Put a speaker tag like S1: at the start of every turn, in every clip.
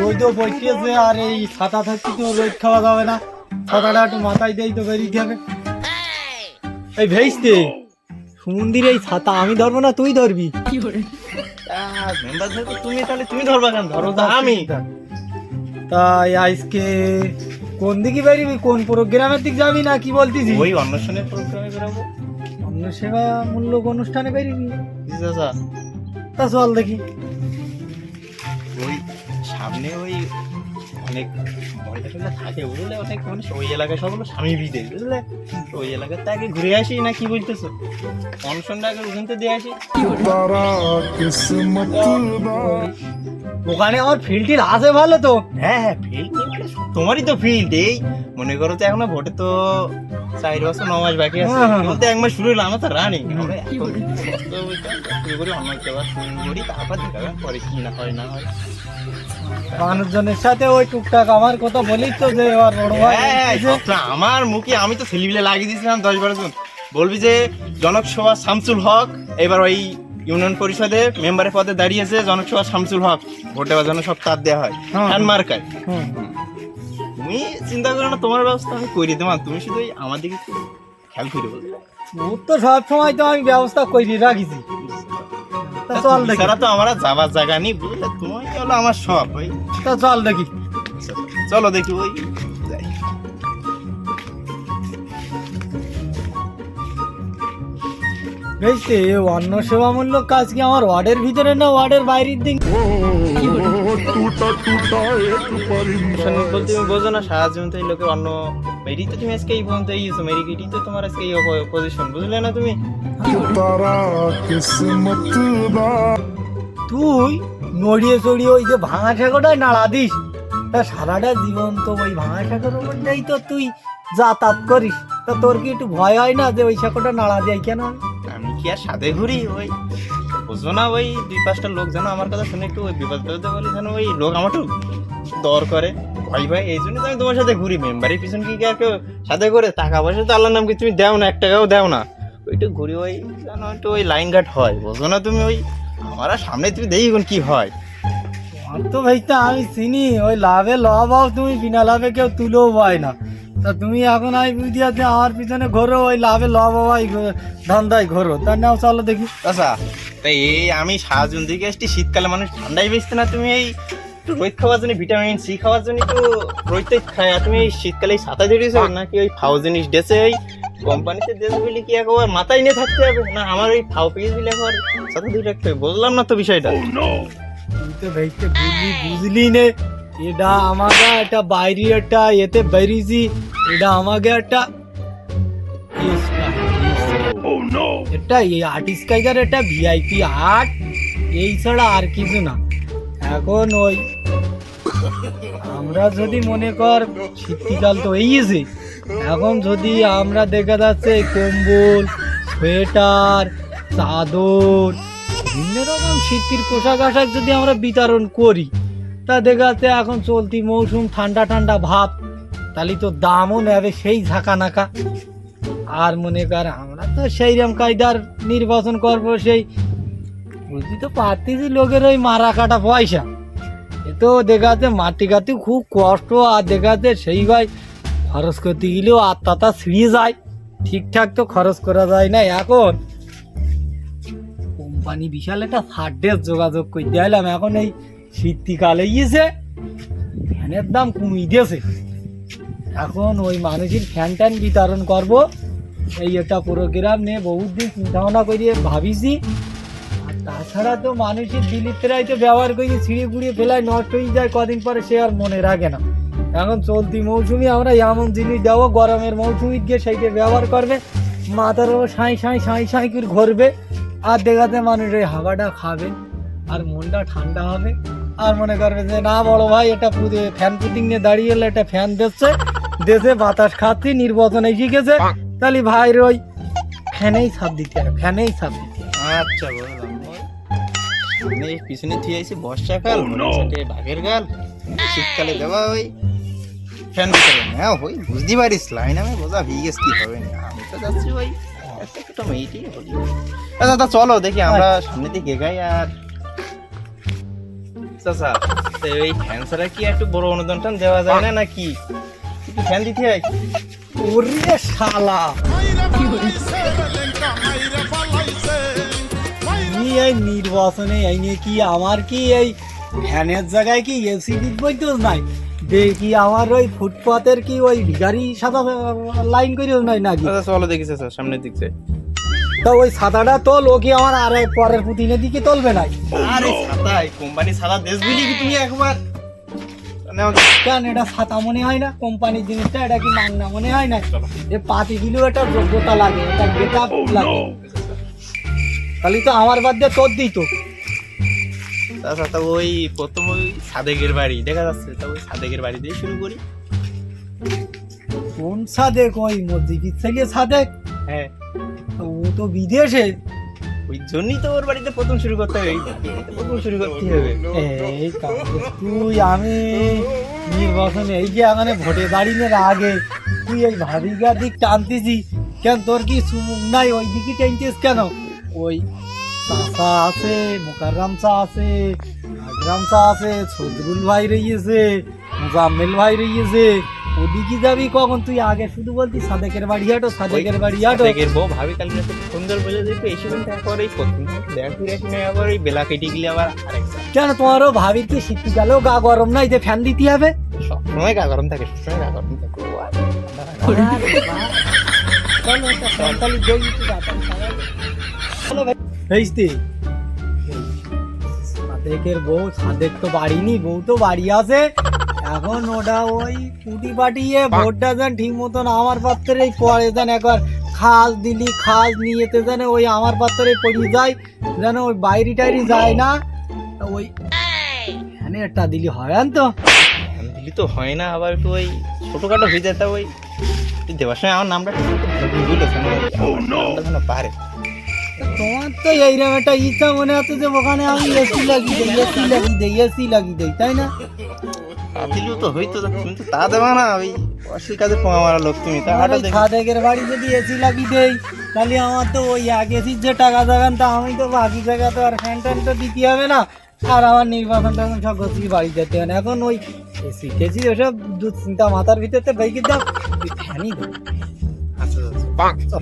S1: রোদও পড়তেছে আর এই ছাতা থাকতে তো রোদ খাওয়া যাবে না। ছাতাটা একটু মাথায় দেই তো বেরিয়ে যাবে। এই ভেসতে সুমন্দির এই ছাতা আমি ধরবো না তুই ধরবি?
S2: তুমি তাহলে তুমি ধরবা কেন? ধরো আমি।
S1: তাই আজকে কোন দিকে বেরিবি? কোন প্রোগ্রামের দিক যাবি না? কি বলতিস
S2: ওই অন্বেষণের প্রোগ্রামে বেরোবো।
S1: অন্য সেবা মূল্যক অনুষ্ঠানে বেরিবি
S2: চাচা।
S1: তা চল দেখি।
S2: ওই সামনে ওই অনেক মহিলা টহিলা থাকে বুঝলে অনেক মানুষ ওই এলাকায় সব হলো স্বামী বিদেশ বুঝলে? ওই এলাকাতে আগে ঘুরে আসি না কি বলতেছো? অনশনটা আগে ওখানতে দিয়ে আসি।
S1: ওখানে আমার ফিল্ডটির আছে ভালো তো।
S2: হ্যাঁ হ্যাঁ ফিল্ড তোমারই তো ফিল্ড এই মনে করো তো এখনও ভোটে তো চার বছর ন মাস বাকি আছে।
S1: হ্যাঁ, হ্যাঁ,
S2: এখন তো এক মাস শুরু হলো আমার তো রানিং শুরু করি অন্য একটা শুরু করি তারপর দেখা পরে কি না হয় না হয়।
S1: মানুষজনের সাথে ওই টুকটাক আমার কথা বলিস তো যে এবার বড় ভাই
S2: হ্যাঁ, আমার মুখে আমি তো সেলিবিলে লাগিয়ে দিয়েছিলাম দশ বারো জন। বলবি যে জনক সভা শামসুল হক এবার ওই ইউনিয়ন পরিষদে মেম্বারের পদে দাঁড়িয়েছে জনসভা শামসুল হক ভোট দেওয়ার জন্য সব তার দেওয়া হয়
S1: হ্যাঁ।
S2: হ্যান্ড মার্কায়। তুমি চিন্তা করো না তোমার ব্যবস্থা আমি করে দেবো। তুমি শুধু আমার দিকে খেয়াল করে
S1: ওর তো সব সময় তো আমি ব্যবস্থা করে রাখিছি। তা চল দেখি।
S2: তারা তো আমার যাবার জায়গা নেই বুঝলে? তুমি হলো আমার সব ওই।
S1: তা চল দেখি।
S2: চলো দেখি ওই
S1: বুঝতে অন্য সেবামূলক কাজ কি আমার ওয়ার্ডের ভিতরে না ওয়ার্ডের বাইরের দিক?
S2: শোনো, বলতে তুমি বোঝো না সারা জীবন তো এই লোকের অন্য মেরি তো তুমি আজকে এই পর্যন্ত ইয়েছো মেরি তো তোমার আজকে এই পজিশন বুঝলে না তুমি?
S1: তুই নড়িয়ে চড়িয়ে ওই যে ভাঙা সাগরটায় নাড়া দিস। তা সারাটা জীবন তো ওই ভাঙা সাগরের তো তুই যাতায়াত করিস। তা তোর কি একটু ভয় হয় না যে ওই সাগরটা নাড়া যায় কেন?
S2: আমি কি আর সাথে ঘুরি ওই? বুঝো না ওই দুই পাঁচটা লোক যেন আমার কথা শুনে একটু ওই বিপদ বিপদে বলি যেন ওই লোক আমার একটু দর করে, ভয় ভাই এই জন্য তো আমি তোমার সাথে ঘুরি। মেম্বারের পিছন কি আর কেউ সাথে করে? টাকা পয়সা তো আল্লাহর নাম কি তুমি দাও না? এক টাকাও দাও না। ওইটা ঘুরি ওই যেন একটু ওই লাইন ঘাট হয়। বুঝো না তুমি ওই আমার সামনে তুমি দেখি এখন কি হয়।
S1: তো ভাইটা, আমি চিনি। ওই লাভে লাভ তুমি, বিনা লাভে কেউ তুলেও পায় না। তা তুমি এখন আই বুঝিয়াতে আমার পিছনে ঘোরো ওই লাভে লাভ হওয়াই ধান্দায় ঘোরো। তার নাও চলো দেখি।
S2: আচ্ছা তাই এই আমি সারা জুন দিকে আসছি শীতকালে মানুষ ঠান্ডায় বেচতে না তুমি এই রোদ খাওয়ার জন্য ভিটামিন সি খাওয়ার জন্য একটু রোদ খায়। তুমি এই শীতকালে ছাতা জড়িয়েছো নাকি ওই ফাউ জিনিস ডেসে ওই কোম্পানিতে বলি কি একবার মাথায় নিয়ে থাকতে হবে? না আমার ওই ফাউ পেয়ে দিলে একবার সাথে দুই রাখতে হবে। বুঝলাম না তো বিষয়টা।
S1: তুই তো ভাইতে বুঝলি বুঝলি নে। এটা আমাকে একটা বাইরে একটা এতে বেরিয়েছি। এটা আমাকে একটা এটা এই আর্টিস্ট কাইগার একটা ভিআইপি আর্ট এই ছাড়া আর কিছু না। এখন ওই আমরা যদি মনে কর শীতকাল তো এইছে এখন যদি আমরা দেখা যাচ্ছে কম্বল সোয়েটার চাদর বিভিন্ন রকম শীতের পোশাক আশাক যদি আমরা বিতরণ করি তা দেখা যাচ্ছে এখন চলতি মৌসুম ঠান্ডা ঠান্ডা ভাব তাহলে তো দামও নেবে সেই ঝাঁকা নাকা। আর মনে কর, আমরা তো সেই রকম কায়দার নির্বাচন করব সেই। বুঝতে তো পারতেছি লোকের ওই মারা কাটা পয়সা। এ তো দেখাতে মাটি কাটি খুব কষ্ট, আর দেখাতে সেই ভাই খরচ করতে গেলেও আত্মাটা ছিঁড়ে যায়। ঠিকঠাক তো খরচ করা যায় না এখন। কোম্পানি বিশাল একটা থার্ডের যোগাযোগ করে দিলাম এখন এই শীতকালে গিয়েছে ফ্যানের দাম কমিয়ে দিয়েছে। এখন ওই মানুষের ফ্যান ট্যান বিতরণ করব। এই একটা প্রোগ্রাম নিয়ে বহুত দিন চিন্তা ভাবনা করিয়ে ভাবিছি। আর তাছাড়া তো মানুষের দিলিপেরাই তো ব্যবহার করে ছিঁড়ে গুড়িয়ে ফেলায় নষ্ট হয়ে যায়, কদিন পরে সে আর মনে রাখে না। এখন চলতি মৌসুমি আমরা এমন জিনিস দেবো, গরমের মৌসুমি গিয়ে সেইটা ব্যবহার করবে, মাথার ও সাঁই সাঁই সাঁই সাঁই করে ঘুরবে, আর দেখাতে মানুষ ওই হাওয়াটা খাবে, আর মনটা ঠান্ডা হবে। আর মনে করবে যে, না বড় ভাই, এটা ফ্যান পুটিং নিয়ে দাঁড়িয়ে এলে একটা ফ্যান দিচ্ছে। দেশে বাতাস খাচ্ছি নির্বাচন গেছে তাহলে ভাই ওই ফ্যানেই ছাপ দিতে হবে ফ্যানেই ছাপ দিতে
S2: আচ্ছা বুঝলাম ওই পিছনে থুয়ে আইছি বর্ষাকাল মনে হচ্ছে গাল। শীতকালে দেওয়া ওই ফ্যান হ্যাঁ ওই বুঝতে পারিস লাইন আমি বোঝা হয়ে গেছে কি হবে না। আমি তো যাচ্ছি ওই একটা মেয়েটি আচ্ছা চলো দেখি আমরা সামনে দিকে এগাই আর চাচা তো এই ফ্যান ছাড়া কি একটু বড় অনুদান দেওয়া যায় না নাকি? একটু ফ্যান দিতে হয়
S1: ওরে শালা। এই নির্বাচনে এই নিয়ে কি আমার কি এই ফ্যানের জায়গায় কি এসি দিবই তো নাই? দেখি আমার ওই ফুটপাতের কি ওই গাড়ি সাদা লাইন করে নাই নাকি?
S2: আচ্ছা চলো দেখি চাচা সামনের দিক থেকে
S1: তা ওই সাদাটা তোল ও কি আমার আর পরের পুতিনের দিকে তুলবে নাই?
S2: আরে ছাতা কোম্পানি ছাতা দেশ বিলি কি তুমি একবার?
S1: কেন এটা ছাতা মনে হয় না? কোম্পানির জিনিসটা এটা কি মাংনা মনে হয় না? এ পাতি দিলেও একটা যোগ্যতা লাগে এটা গেটা লাগে। খালি তো আমার বাদ দিয়ে তোর দিই তো।
S2: চাচা তা ওই প্রথম ওই সাদেকের বাড়ি দেখা যাচ্ছে তা ওই সাদেকের বাড়ি দিয়ে শুরু করি।
S1: কোন সাদেক? ওই মসজিদ ছেলে সাদেক?
S2: হ্যাঁ।
S1: ও তো বিদেশে।
S2: ওই জন্যই তো ওর বাড়িতে প্রথম শুরু করতে হবে। প্রথম শুরু করতে হবে।
S1: এই তুই আমি নির্বাচনে এই যে ভোটে দাঁড়িয়ে আগে তুই এই ভাবিকার দিক টানতেছি কেন তোর কি সুমুখ নাই? ওই দিকে টানতিস কেন? ওই চাষা আছে মোকাররাম চা আছে আকরাম চা আছে সদরুল ভাই রইয়েছে মুজাম্মেল ভাই রইয়েছে। ওদিকে যাবি কখন? তুই আগে শুধু বলতি সাদেকের বাড়ি হাঁটো সাদেকের বাড়ি হাঁটো।
S2: বউ ভাবি কাল খুব বলে দেখবে এসে কিন্তু একবার এই প্রথম দেখা ফিরে আবার ওই বেলা কেটে গেলে আবার আরেক
S1: কেন তোমারও ভাবির কি শীতকালেও গা গরম নাই? যে ফ্যান দিতে হবে?
S2: সবসময় গা গরম থাকে সবসময় গা গরম থাকে।
S1: সাদেকের বউ সাদেক তো বাড়ি নি বউ তো বাড়ি আছে। এখন ওটা ওই কুটি পাটিয়ে ভোটটা যেন ঠিক মতন আমার পাত্রে পরে যেন একবার। খাস দিলি খাস নিয়েতে যেন ওই আমার পাত্রে পড়ে যায় যেন ওই বাইরে টাইরি যায় না। তা ওই এখানে একটা দিলি হয় তো
S2: দিলি তো হয় না আবার একটু ওই ছোটখাটো হয়ে যেত ওই তুই দেওয়ার সময় আমার নামটা যেন পারে।
S1: তোমার তো এইরকম একটা ইচ্ছা মনে হচ্ছে যে ওখানে আমি এসি লাগিয়ে দেই এসি লাগিয়ে দেই এসি লাগিয়ে দেই তাই না?
S2: দিলেও তো হইতো তুমি তা দেবা না ওই অশ্লীল কাজে পোঙা মারা লোক তুমি তা হাঁটো দেখি।
S1: সাদেকের বাড়ি যদি এসি লাগিয়ে দেই তাহলে আমার তো ওই এক এসির যে টাকা দেবেন তা আমি তো বাকি জায়গা তো আর ফ্যান ট্যান তো দিতে হবে না। আর আমার নির্বাচন টাখন সব গোছলি বাড়ি যেতে হবে না। এখন ওই এসি টেসি ওসব দুশ্চিন্তা মাথার ভিতরতে বেঁকে দাও ফ্যানই দাও
S2: আচ্ছা আচ্ছা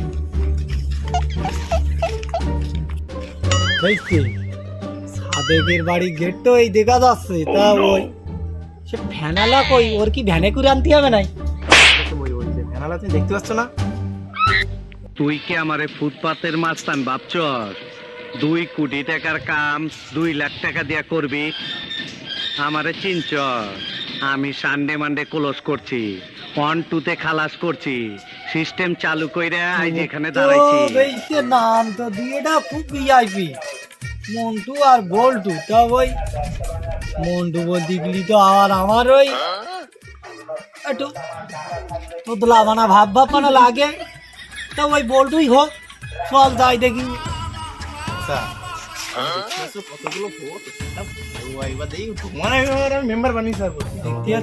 S1: সাদেকের বাড়ি গেট তো এই দেখা যাচ্ছে তা ওই সে ফ্যানালা কই? ওর কি ভ্যানে করে আনতে হবে নাই?
S2: ওই ওই যে ফ্যানালা তুমি দেখতে পাচ্ছ না?
S3: তুই কি আমারে ফুটপাতের মাস্তান ভাবছস? দুই কোটি টাকার কাম দুই লাখ টাকা দিয়া করবি? আমারে চিনচ আমি সানডে মানডে ক্লোজ করছি। ওয়ান টুতে খালাস করছি। সিস্টেম চালু কইরা আজ এখানে দাঁড়াইছি।
S1: নাম তো দিয়ে এটা খুব ভিআইপি মন্টু আর বল্টু তা ওই মন্ডুব দিগলি তো আবার আমার ওই। একটু তোদলা বানা ভাব ভাব মানে লাগে। তা ওই বলটুই হোক চল যাই দেখি।
S2: আচ্ছা। মেম্বার বানিয়ে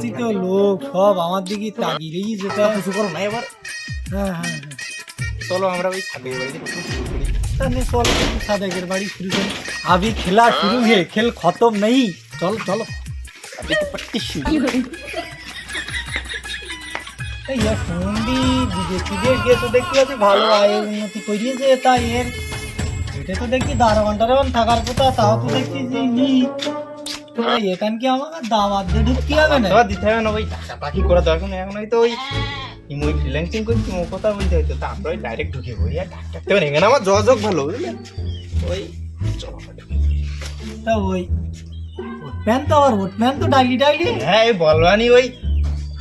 S1: তো লোক সব আমার দিকে
S2: তাগিয়েই করো না হ্যাঁ, এবার
S1: হ্যাঁ হ্যাঁ।
S2: চলো আমরা ওই
S1: চলো ছাদের বাড়ি শুরু করি। আবি খেলা শুরু
S2: হে খেল খতম নেই।
S1: চলো চলো। ইয়া ফোনটি গিয়ে তো দেখতে ভালো এর। এটা তো দেখছি দারোয়ান টারোয়ান থাকার কথা তাও তো দেখছি যে এখান কি আমাকে দাওয়াত দিয়ে ঢুকতে না?
S2: ওই পাখি করা দরকার নেই। এখন হয়তো ওই ইমোই হ্যাঁ। করছি ও কথা বলতে হয়তো আমরা ওই ডাইরেক্ট ঢুকে পড়ি আর আমার যোগাযোগ ভালো বুঝলেন ওই
S1: তা ওই। প্যান তো আবার ওট প্যান তো ডাইলি ডাইলি।
S2: হ্যাঁ এই বলবানি ওই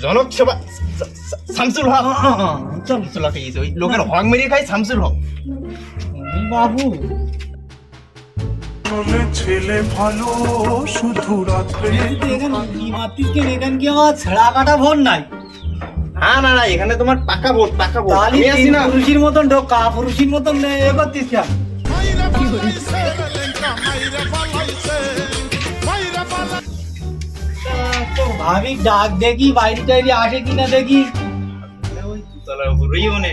S2: জনক সেবা শামসুল হক।
S1: চল।
S2: শামসুল হক এই ওই লোকের হক মেরিয়ে খাই শামসুল হক।
S1: বাবু।
S4: ছেলে ভালো শুধু রাত্রে
S1: এখানে কি এখানে আমার ছেঁড়া কাটা ভোর নাই।
S2: না না না এখানে তোমার পাকা ভোট পাকা ভোট।
S1: তাহলে
S2: আমি আছি না।
S1: পুরুষের মতন ঢোকা পুরুষের মতন এ করতিস কেন? ভাবি ডাক দেখি বাইরে টাইরে আসে কিনা দেখি।
S2: উপরেই মনে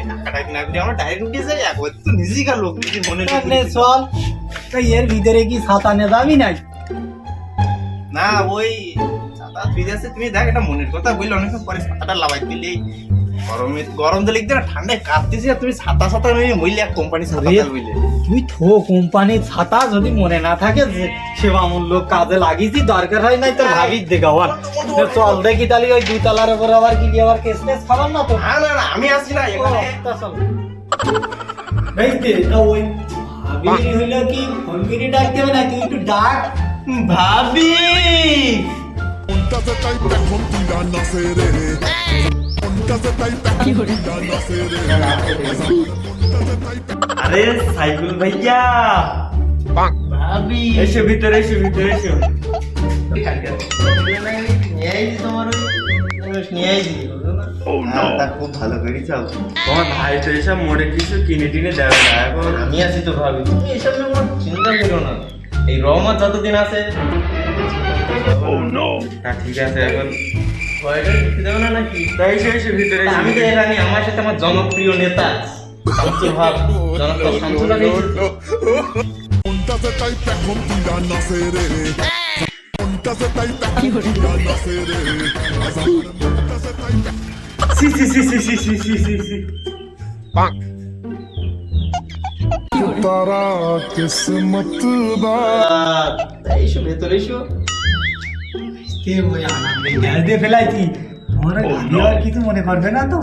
S2: না করে আমরা ডাইরেক্ট উঠে যাই একবার তো নিজেই কার লোক নিজে মনে
S1: নে চল? এর ভিতরে কি ছাতা নিয়ে যাবি নাই
S2: না ওই ছাতা তুই যাচ্ছে তুমি দেখ এটা মনের কথা বললে পরে ছাতাটা লাগাই দিলি। গরমে গরম তো লিখতে না ঠান্ডায় কাঁপতেছি আর তুমি ছাতা ছাতা নিয়ে মইলে এক কোম্পানি ছাতা বললে
S1: তুই থো কোম্পানির ছাতা যদি মনে না থাকে যে সেবামূল্য কাজে লাগিয়েছি দরকার হয় নাই তোর ভাবির দেখা তো চল দেখি তাহলে ওই দুই তলার উপর আবার কি আবার কেস টেস খাবার না তো?
S2: না না না আমি আসছি না এখানে।
S1: তা চল। বেশ ওই ভাবি হইল কি ফোন করে ডাকতে হবে না তুই একটু ডাক?
S2: ভাবি! আরে সাইকেল ভাইয়া। ভাবি। এসো ভিতরে এসো ভিতরে এসো। করেছ
S5: তোমার ভাই তো এসব মোড়ে কিছু কিনে টিনে দেবে না এখন
S2: আমি আছি তো ভাবি। তুমি এসব চিন্তা করো না। এই রহমত যতদিন আছে
S5: না ঠিক আছে এখন
S2: জনপ্রিয় নেতা শামসুল হক জনপ্রিয়
S6: রে কোনটাতে তাই পেখম তুইলা রে কোনটাতে
S5: সি সি সি সি সি সি সি
S6: তারা
S2: কিসমত বাদ এসো ভেতরে এসো।
S1: কে ওই আনন্দে গ্যাস দিয়ে ফেলাইছি আর কিছু মনে করবে না তো।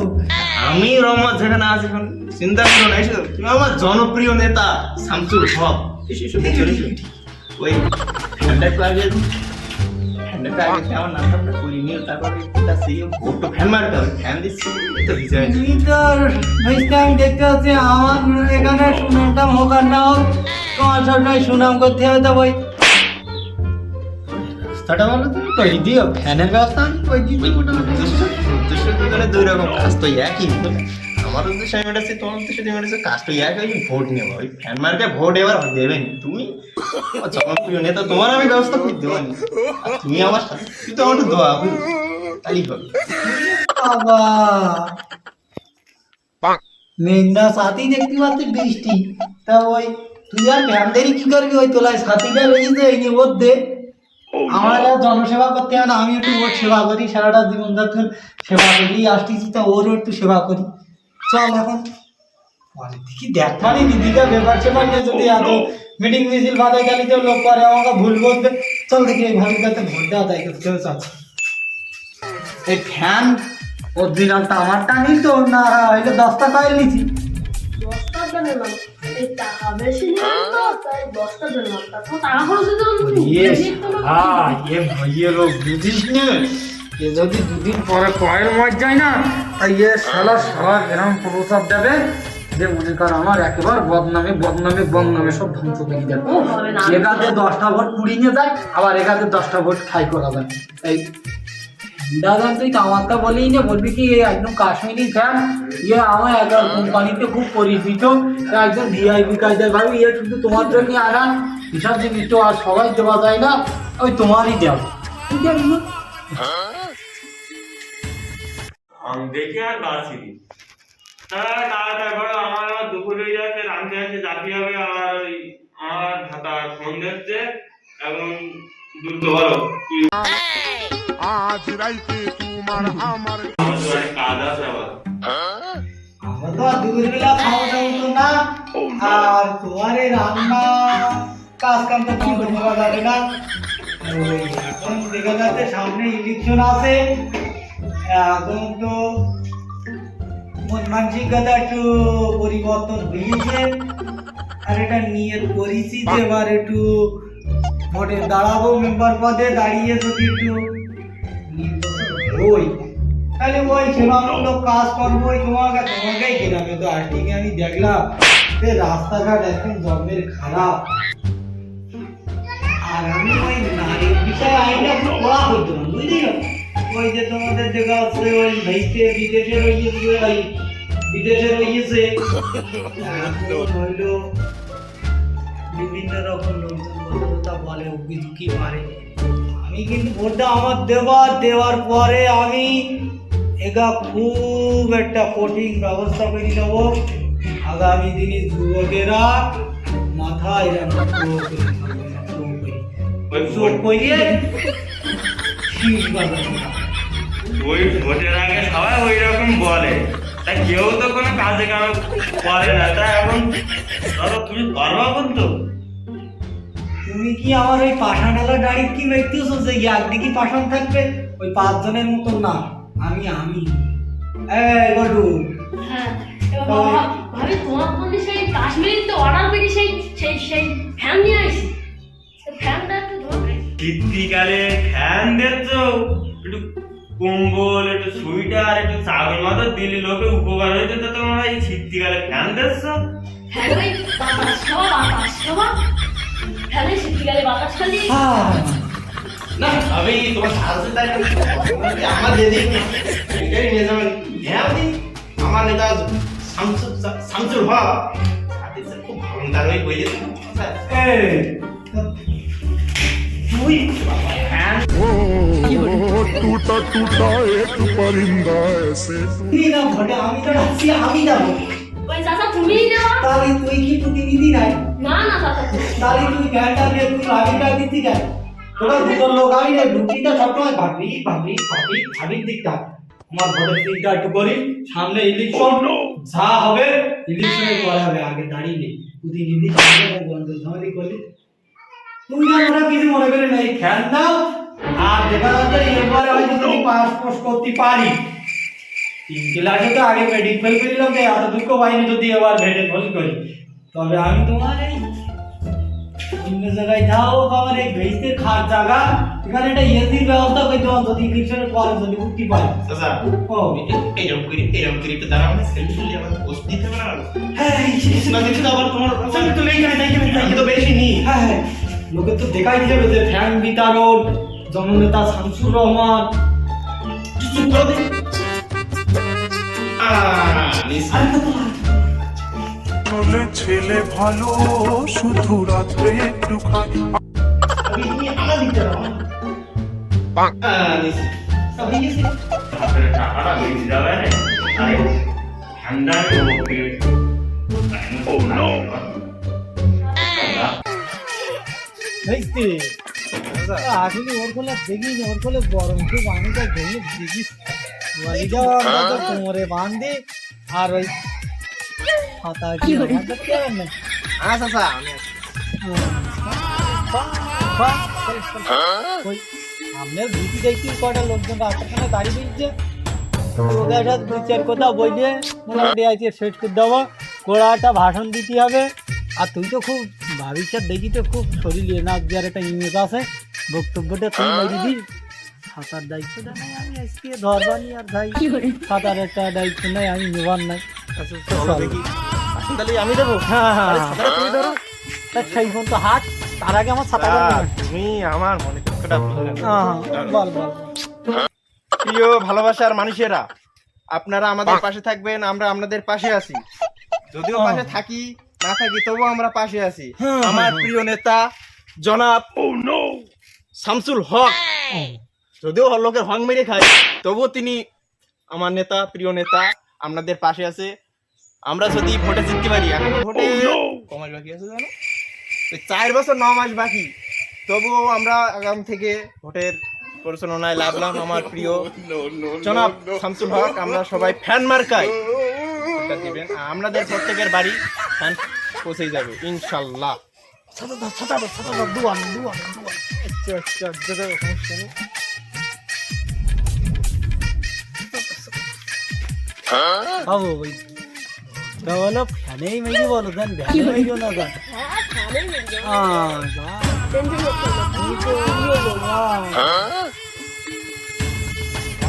S2: আমি রহমত যেখানে আছি এখন চিন্তা করো না এসো। তুমি আমার জনপ্রিয় নেতা শামসুল হক। ওই ঠান্ডা ক্লাবে ঠান্ডা ক্লাবে আমার নামটা করি নিও তারপরে একটা সেই ভোটটা ফ্যান মারতে হবে। ফ্যান দিচ্ছি তো ভিজে আছে।
S1: তো ভাইস্তে আমি দেখতে পাচ্ছি আমার এখানে সুনামটা হোক আর না হোক তোমার সবটাই সুনাম করতে হবে তো বই। রাস্তাটা বলো তুমি। কই দিও ফ্যানের ব্যবস্থা আমি কই দিই মোটামুটি।
S2: দুজনে দুই রকম কাজ তো একই। আমার উদ্দেশ্য আমি মেটাচ্ছি তোমার উদ্দেশ্য তুমি মেটাচ্ছি কাজ তো এক ওই ভোট নেব। ওই ফ্যান মার্কে ভোট এবার দেবেন তুমি জনপ্রিয় নেতা তোমার আমি ব্যবস্থা করে দেবো নি। তুমি আমার সাথে তুই তো আমার দোয়া তাই হবে।
S1: বাবা। মেঘনা সাথী দেখতে পাচ্ছি বৃষ্টি। তা ওই তুই আর ভ্যানদেরই কি করবি? ওই তোলায় সাথীটা রয়েছে এই নিয়ে দে আমার আর জনসেবা করতে হয় না আমি একটু ওর সেবা করি সারাটা জীবন সেবা করি আসতেছি তা ওরও একটু সেবা করি। চল এখন। ব্যাপার সেবার নিয়ে যদি এত মিটিং মিছিল বাধা গেলে কেউ লোক করে আমাকে ভুল বলবে। চল দেখি এই ভাবিকাতে ভোট দেওয়া যায় কেউ চাচ্ছে এই ফ্যান অরিজিনালটা আমারটা নিল তো না এটা দশটা কয়েল নিছি।
S7: বস্তাটা নিলাম
S1: যদি দুদিন পরে কয়ের মার যায় না তাই ইয়ে সারা সারা গ্রাম প্রসাদ দেবে যে মনে কর আমার একেবারে বদনামে বদনামে বদনামে সব ধ্বংস করে দেবো এখানে দশটা ভোট পুড়িয়ে যায় আবার এখানে দশটা ভোট খাই করা যায় তাই দাদা, তুই আমারটা বলেই না, বলবি কি একদম কাশ্মীরি ফ্যান ইয়ে আমার একবার কোম্পানিতে খুব পরিচিত একদম ভিআইপি কায়দায় ভাবি ইয়ে শুধু তোমার জন্য আনা হিসাব জিনিস তো আর সবাই দেওয়া যায় না, ওই তোমারই দেওয়া। ঠিক আছে
S5: আর আমার দুপুর হয়ে যাচ্ছে রাঁধতে হবে আর ওই আমার ঢাকা ফোন বলো
S1: তোমার আমার এখন তো মানসিকতা একটু পরিবর্তন হয়েছে। আর এটা নিয়ে করেছি যে এবার একটু দাঁড়াবো মেম্বার পদে দাঁড়িয়ে যদি একটু হই তাহলে ওই সেবামূলক কাজ করব ওই তোমাকে তোমাকেই গ্রামে তো আজকে আমি দেখলাম, যে রাস্তাঘাট একদম জমের খারাপ। আর আমি ওই নারীর বিষয়ে আইনটা পড়া না, বুঝলি? ওই যে তোমাদের ওই বিদেশে রয়েছে ওই বিদেশে রয়েছে এখন হইল বিভিন্ন রকম লোকজন বলে ঝুঁকি মারে? আমি কিন্তু ভোটটা আমার দেওয়ার দেওয়ার পরে আমি এগা খুব একটা কঠিন ব্যবস্থা করে দেবো আগামী দিনে যুবকেরা মাথায়।
S5: ওই ভোটের আগে সবাই ওই রকম বলে। তা কেউ তো কোনো কাজে কামে করে না। তা এখন তুমি পারবা কিন্তু
S1: তুমি কি আমার ওই পাষাণ ডালা দাড়ি কি দেখতেছো যে একদিকে পাষাণ থাকবে? ওই পাঁচজনের মতন না আমি আমি। এই বটু
S7: হ্যাঁ ভাবি তোমার জন্য সেই কাশ্মীর তো অর্ডার করি সেই সেই সেই ফ্যান নিয়ে আসি। ফ্যানটা একটু ধরবে।
S5: শীতকালে একটু কম্বল একটু সুইটার একটু চাদর মাদর দিলে লোকে উপকার হয়েছে তো তোমরা এই শীতকালে ফ্যান দিচ্ছ
S7: ফ্যান ওই বাতাস খাওয়া বাতাস খাওয়া
S2: আমি আমার দিদি এটাই নিয়ে যাবেন হ্যাঁ আমার
S1: আমি
S7: না
S1: তাহলে তুই কি প্রতিনিধি নাই?
S7: না না
S1: তাহলে তুই ফ্যানটা নিয়ে তুই আগে দিতে কেন? তোরা দুজন লোক আমি না ঢুকিটা সবসময় ভাবি ভাবি ভাবি ভাবির দিকটা। আমার ভোটের দিকটা একটু করি সামনে ইলেকশন যা হবে ইলেকশনের পরে হবে আগে দাঁড়িয়ে প্রতিনিধি ঝামেলি করলি তুমি না ওরা কিছু মনে করে নাই ফ্যান দাও আর দেখা যাচ্ছে এরপরে হয়তো তুমি পাস পোস করতে পারি তিন ক্লাসে তো আগে মেডিক ফেল করিলাম যে এত দুঃখ পাইনি যদি এবার ভেটে ফেল করি। তবে আমি তোমার এই অন্য জায়গায় যাও আমার এই ভেস্তের খাট জায়গা। এখানে একটা এসির ব্যবস্থা করে দেওয়া যদি ইলেকশনের পরে যদি উঠতে পারি।
S2: চাচা
S1: ও।
S2: এরকম করি এরকম করি একটু দাঁড়াও না সেলফি তুলি আমার পোস্ট দিতে না
S1: হ্যাঁ এই
S2: না দিতে আবার তোমার
S1: সেলফি তুলে এইখানে যাই, এইখানে যাই।
S2: আমি তো বেশি নি
S1: হ্যাঁ হ্যাঁ। লোকে তো দেখাই যাবে যে ফ্যান বিতরণ জননেতা শামসুর রহমান।
S2: চুপ করে
S4: ছেলে ভালো শুধু রাত্রে একটু খাই
S1: আসলে ওর কোলে দেখিনি ওর কোলে গরম খুব আমি তো দেখিস ওয়ালিটা আমরা কোমরে বাঁধে আর ওই হাতা কি আর।
S2: আচ্ছা আমি
S1: ভুতি দেখছি কটা লোকজন রাস্তাখানে দাঁড়িয়ে দিচ্ছে ওদের সাথে দু চার কথা বইলে মোটামুটি সেট করে দেবো। কোড়াটা ভাষণ দিতে হবে। আর তুই তো খুব ভাবিস দেখি তো খুব শরীর দেওয়ার একটা ইমেজ আছে। বক্তব্যটা তুই দিস। সাঁতার দায়িত্বটা নেই আমি আজকে ধরবানি আর ভাই সাঁতার একটা দায়িত্ব নেই আমি নেবার নাই।
S2: আচ্ছা আসুন তাহলে আমি দেবো?
S1: হ্যাঁ হ্যাঁ
S2: তুমি ধরো।
S1: তা সেই ফোন তো হাত তার আগে আমার সাঁতার
S2: তুমি আমার মনে দুঃখটা।
S1: হ্যাঁ হ্যাঁ বল বল।
S2: প্রিয় ভালোবাসার মানুষেরা আপনারা আমাদের পাশে থাকবেন আমরা আপনাদের পাশে আছি। যদিও
S1: হ্যাঁ।
S2: পাশে থাকি না থাকি তবুও আমরা পাশে আছি।
S1: হ্যাঁ,
S2: আমার
S1: হ্যাঁ।
S2: প্রিয় নেতা জনাব শামসুল হক। যদিও লোকের হং মেরে খায় তবুও তিনি আমার নেতা প্রিয় নেতা আপনাদের পাশে আছে আমরা যদি ভোটে জিততে পারি এখন ভোটে কমাস বাকি আছে জানো ওই চার বছর ন মাস বাকি তবুও আমরা আগাম থেকে ভোটের পরিচালনায় লাভলাম আমার প্রিয় জনাব শামসুল হক আমরা সবাই ফ্যান মার্কাই ভোটটা দিবেন আপনাদের প্রত্যেকের বাড়ি ফ্যান পৌঁছে যাবে ইনশাল্লাহ
S1: ছাতা দাও ছাতা ছাতা দুয়ান দুয়ান দুয়ান আচ্ছা আচ্ছা আচ্ছা সমস্যা নেই বাবু ওই তো বলো ফ্যানেই মেরি বলো জান ভ্যানে না হ্যাঁ হ্যাঁ।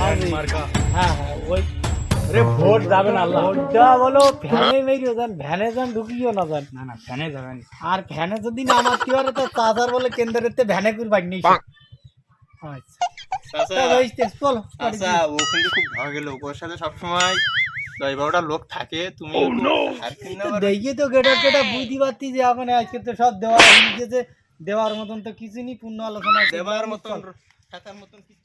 S1: আরে, হ্যাঁ হ্যাঁ ওই
S2: আরে ভোট যাবেন আল্লাহ।
S1: ভোটটা বলো ফ্যানে মেরিও জান ভ্যানে যান ঢুকিও না
S2: না না ফ্যানে যাবেন
S1: আর ফ্যানে যদি না মারতে পারে তো চাচার বলে কেন্দ্রেতে ভ্যানে করে বাড়ি নেই আচ্ছা।
S2: আচ্ছা। ও কিন্তু খুব ভালো গেল ওর সাথে সবসময়। দশ বারোটা লোক থাকে তুমি
S1: তো গেটা বুঝতে পারছি যে এখন আজকে তো সব দেওয়া হয়ে গেছে। দেওয়ার মতন তো কিছু নেই পূর্ণ আলোচনা
S2: দেওয়ার মতন টাকার মতন কিছু